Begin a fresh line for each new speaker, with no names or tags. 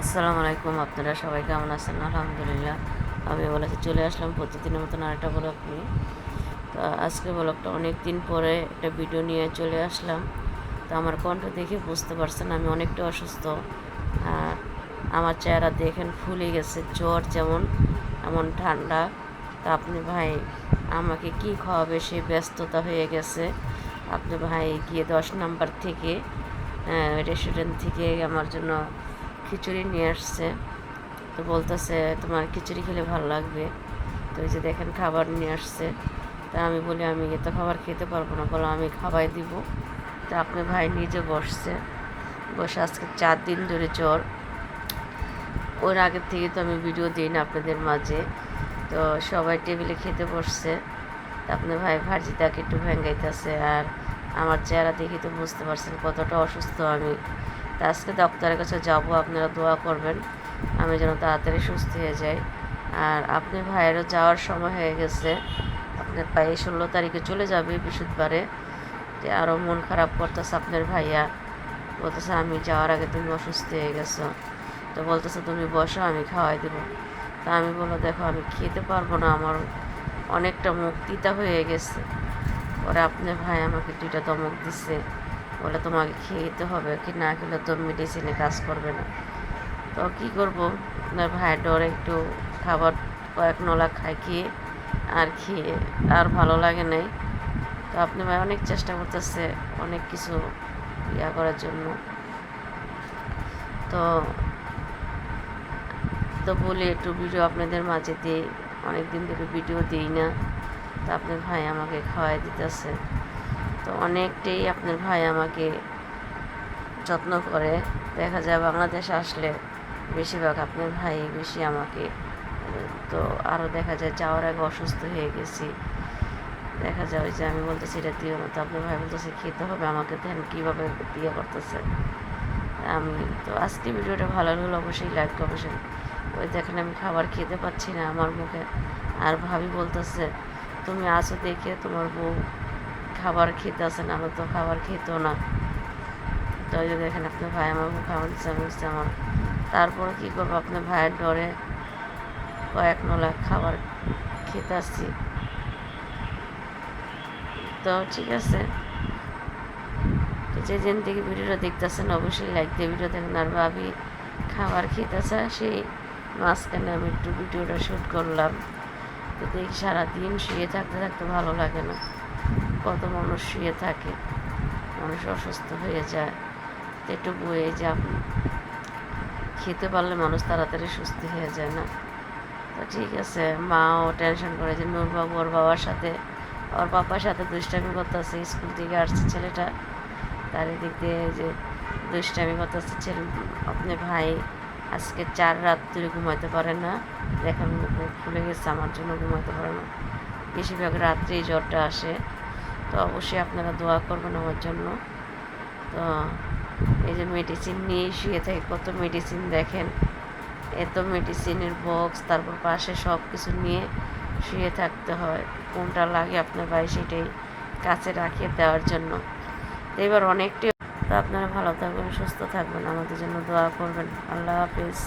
আসসালামু আলাইকুম, আপনারা সবাই কেমন আছেন? আলহামদুলিল্লাহ, আমি বলেছি চলে আসলাম প্রতিদিনের মতন আরেকটা ব্লগ নিয়ে। তো আজকে ব্লগটা অনেক দিন পরে একটা ভিডিও নিয়ে চলে আসলাম। তো আমার কণ্ঠ দেখে বুঝতে পারছেন, আমি অনেকটা অসুস্থ। আমার চেহারা দেখেন ফুলে গেছে, জ্বর যেমন, এমন ঠান্ডা। তা আপনি ভাই, আমাকে কি খাওয়াবে? সে ব্যস্ততা হয়ে গেছে। আপনি ভাই গিয়ে দশ নাম্বার থেকে রেস্টুরেন্ট থেকে আমার জন্য খিচুড়ি নিয়ে আসছে। তো বলতেছে, তোমার খিচুড়ি খেলে ভালো লাগবে। তো এই যে দেখেন, খাবার নিয়ে আসছে। তা আমি বলি, আমি এত খাবার খেতে পারব না। বলো, আমি খাওয়াই দিব। তা আপনি ভাই নিজে বসছে। বসে আজকে চার দিন ধরে জ্বর। ওর আগের থেকে তো আমি ভিডিও দিই না আপনাদের মাঝে। তো সবাই টেবিলে খেতে বসছে। আপনার ভাই ভার্জিতাকে একটু ভেঙ্গাইতেছে। আর আমার চেহারা দেখে তো বুঝতে পারছেন কতটা অসুস্থ আমি। তা আজকে ডক্টরের কাছে যাব, আপনারা দোয়া করবেন, আমি যেন তাড়াতাড়ি সুস্থ হয়ে যাই। আর আপনি ভাইয়েরও যাওয়ার সময় হয়ে গেছে আপনার পায়ে ষোলো তারিখে চলে যাবে বৃহস্পতিবারে। যে আরও মন খারাপ করতেছে আপনার ভাইয়া, বলতেছে আমি যাওয়ার আগে তুমি অসুস্থ হয়ে গেছো। তো বলতেছে, তুমি বসো, আমি খাওয়াই দেবো। তা আমি বলো দেখো, আমি খেতে পারব না, আমার অনেকটা মুখ তিতা হয়ে গেছে। পরে আপনার ভাই আমাকে দুইটা দমক দিচ্ছে বলে তোমাকে খেতে হবে, কি না খেলে তো মেডিসিনে কাজ করবে না। তো কী করব? ভাইয়ের ডরে একটু খাবার কয়েক নলা খাই, খেয়ে আর খেয়ে আর ভালো লাগে নাই। তো আপনি ভাই অনেক চেষ্টা করতেছে অনেক কিছু ইয়া করার জন্য। তো তো বলে একটু ভিডিও আপনাদের মাঝে দিই অনেক দিন ধরে ভিডিও দিই না। তো আপনার ভাই আমাকে খাওয়াই দিতেছে। তো অনেকটাই আপনার ভাই আমাকে যত্ন করে। দেখা যায় বাংলাদেশ আসলে বেশিরভাগ আপনার ভাই বেশি আমাকে, তো আরও দেখা যায় যাওয়ার আগে অসুস্থ হয়ে গেছি। দেখা যায় যে আমি বলতেছি, এটা দিও না। তো আপনার ভাই বলতেছে, খেতে হবে, আমাকে দেন, কীভাবে দিয়ে করতেছে? আমি তো আজকে ভিডিওটা ভালো লাগলে, অবশ্যই লাইক করবেন। ওই দেখেন, আমি খাবার খেতে পাচ্ছি না আমার মুখে। আর ভাবি বলতেছে, তুমি আসো দেখে তোমার বউ খাবার খেতে আসে না তো খাবার খেত না। তো ওই দেখেন আপনার ভাই বউ খাবার দিচ্ছে হচ্ছে আমার। তারপরে কী করব, আপনার ভাইয়ের ডরে কয়েক নলা খাবার খেতে আসছি। তো ঠিক আছে। যে যেন থেকে ভিডিওটা দেখতেছেন, অবশ্যই লাইক দিয়ে ভিডিও দেখেন। আর ভাবি খাবার খেতেছে সেই মাঝখানে আমি একটু ভিডিওটা শ্যুট করলাম। তো দেখি সারাদিন শুয়ে থাকতে থাকতে ভালো লাগে না। কত মানুষ শুয়ে থাকে, মানুষ অসুস্থ হয়ে যায়। তো একটু বয়ে যে আপনি খেতে পারলে মানুষ তাড়াতাড়ি সুস্থ হয়ে যায় না। তো ঠিক আছে, মাও টেনশন করে যে, নূরবাবু ওর বাবার সাথে, ওর বাবার সাথে দুষ্টামি করতেছে, স্কুল থেকে আসছে ছেলেটা। তার এদিক দিয়ে যে দুষ্টামি করতেছে ছেলে, আপনি ভাই, আজকে চার রাত ধরে ঘুমাইতে পারে না। দেখেন খুলে গেছে, আমার জন্য ঘুমাইতে পারে না। বেশিরভাগ রাত্রেই জ্বরটা আসে। তো অবশ্যই আপনারা দোয়া করবেন আমার জন্য। তো এই যে মেডিসিন নিয়ে শুয়ে থাকে, কত মেডিসিন দেখেন? এত মেডিসিনের বক্স তারপর পাশে সব কিছু নিয়ে শুয়ে থাকতে হয়। কোনটা লাগে আপনার ভাই সেটাই কাছে রাখিয়ে দেওয়ার জন্য। এবার অনেকটাই তো আপনারা ভালো থাকবেন, সুস্থ থাকবেন, আমাদের জন্য দোয়া করবেন। আল্লাহ হাফিজ।